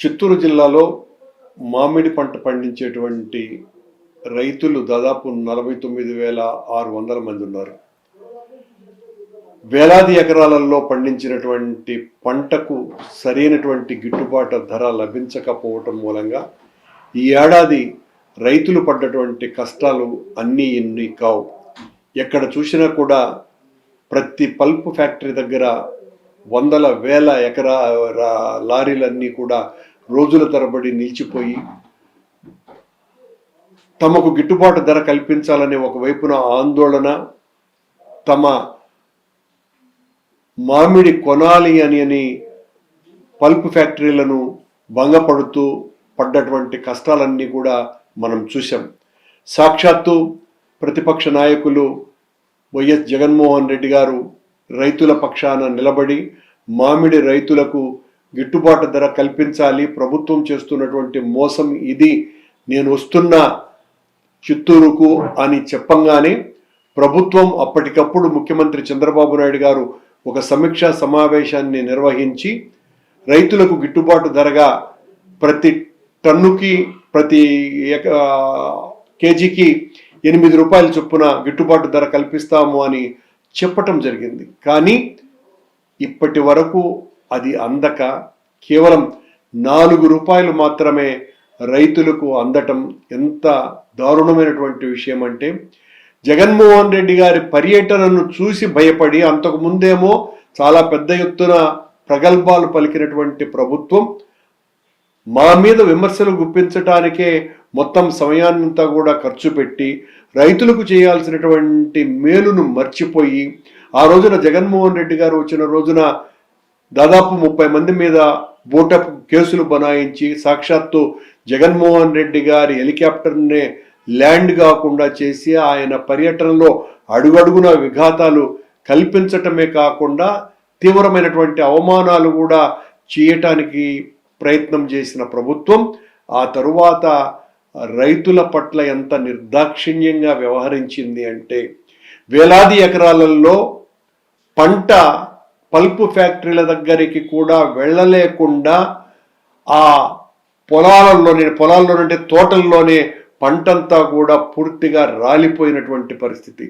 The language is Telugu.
చిత్తూరు జిల్లాలో మామిడి పంట పండించేటువంటి రైతులు దాదాపు నలభై తొమ్మిది వేల ఆరు వందల మంది ఉన్నారు. వేలాది ఎకరాలలో పండించినటువంటి పంటకు సరైనటువంటి గిట్టుబాటు ధర లభించకపోవటం మూలంగా ఈ ఏడాది రైతులు పడ్డటువంటి కష్టాలు అన్నీ ఇన్ని కావు. ఎక్కడ చూసినా కూడా ప్రతి పల్ప్ ఫ్యాక్టరీ దగ్గర వందల వేల ఎకరా లారీలన్నీ కూడా రోజుల తరబడి నిలిచిపోయి తమకు గిట్టుబాటు ధర కల్పించాలనే ఒకవైపున ఆందోళన తమ మామిడి కొనాలి అని అని పల్ప్ ఫ్యాక్టరీలను భంగపడుతూ పడ్డటువంటి కష్టాలన్నీ కూడా మనం చూసాం సాక్షాత్తు ప్రతిపక్ష నాయకులు వైఎస్ జగన్మోహన్ రెడ్డి గారు రైతుల పక్షాన నిలబడి మామిడి రైతులకు గిట్టుబాటు ధర కల్పించాలి. ప్రభుత్వం చేస్తున్నటువంటి మోసం ఇది. నేను వస్తున్న చిత్తూరుకు అని చెప్పంగానే ప్రభుత్వం అప్పటికప్పుడు ముఖ్యమంత్రి చంద్రబాబు నాయుడు గారు ఒక సమీక్షా సమావేశాన్ని నిర్వహించి రైతులకు గిట్టుబాటు ధరగా ప్రతి టన్నుకి ప్రతి ఎక- కేజీకి ఎనిమిది రూపాయల చొప్పున గిట్టుబాటు ధర కల్పిస్తాము అని చెప్పటం జరిగింది. కానీ ఇప్పటి వరకు అది అందక కేవలం నాలుగు రూపాయలు మాత్రమే రైతులకు అందటం ఎంత దారుణమైనటువంటి విషయం అంటే జగన్మోహన్ రెడ్డి గారి పర్యటనను చూసి భయపడి అంతకు ముందేమో చాలా పెద్ద ఎత్తున ప్రగల్భాలు పలికినటువంటి ప్రభుత్వం మా మీద విమర్శలు గుప్పించటానికే మొత్తం సమయాన్నంతా కూడా ఖర్చు పెట్టి రైతులకు చేయాల్సినటువంటి మేలును మర్చిపోయి ఆ రోజున జగన్మోహన్ రెడ్డి గారు వచ్చిన రోజున దాదాపు ముప్పై మంది మీద బోటప్ కేసులు బనాయించి సాక్షాత్తు జగన్మోహన్ రెడ్డి గారి హెలికాప్టర్నే ల్యాండ్ కాకుండా చేసి ఆయన పర్యటనలో అడుగడుగున విఘాతాలు కల్పించటమే కాకుండా తీవ్రమైనటువంటి అవమానాలు కూడా చేయటానికి ప్రయత్నం చేసిన ప్రభుత్వం ఆ తరువాత రైతుల పట్ల ఎంత నిర్దాక్షిణ్యంగా వ్యవహరించింది అంటే వేలాది ఎకరాలలో పంట పల్పు ఫ్యాక్టరీల దగ్గరికి కూడా వెళ్ళలేకుండా ఆ పొలాలలోనే పొలాల్లోనంటే తోటల్లోనే పంటంతా కూడా పూర్తిగా రాలిపోయినటువంటి పరిస్థితి.